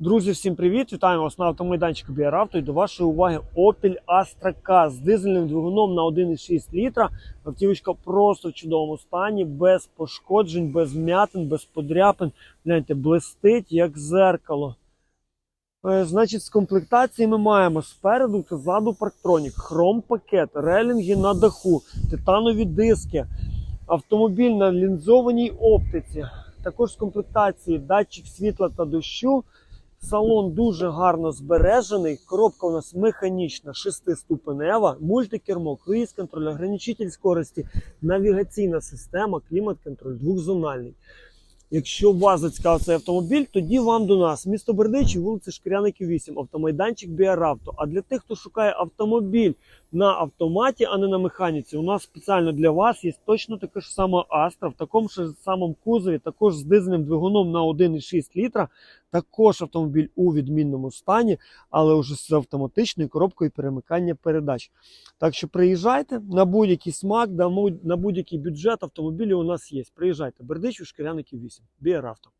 Друзі, всім привіт! Вітаємо вас на автомайданчику Біаравто і до вашої уваги Opel Astra K з дизельним двигуном на 1,6 літра. Автівочка просто в чудовому стані, без пошкоджень, без м'ятин, без подряпин. Гляньте, блистить як зеркало. Е, Значить, з комплектації ми маємо спереду та ззаду парктронік, хром-пакет, релінги на даху, титанові диски, автомобіль на лінзованій оптиці. Також з комплектації датчик світла та дощу. Салон дуже гарно збережений. Коробка у нас механічна, шестиступенева, мультикермо, круїз контроль, ограничитель скорості, навігаційна система, клімат-контроль, двохзональний. Якщо вас зацікавив цей автомобіль, тоді вам до нас. Місто Бердичі, вулиця Шкіряників 8, автомайданчик Біаравто. А для тих, хто шукає автомобіль на автоматі, а не на механіці, у нас спеціально для вас є точно така ж сама Астра в такому ж самому кузові, також з дизельним двигуном на 1,6 літра. Також автомобіль у відмінному стані, але вже з автоматичною коробкою перемикання передач. Так що приїжджайте на будь-який смак, на будь- на будь-який бюджет автомобілі у нас є. Приїжджайте. Бердичів, Шкіряників 8. Біаравто.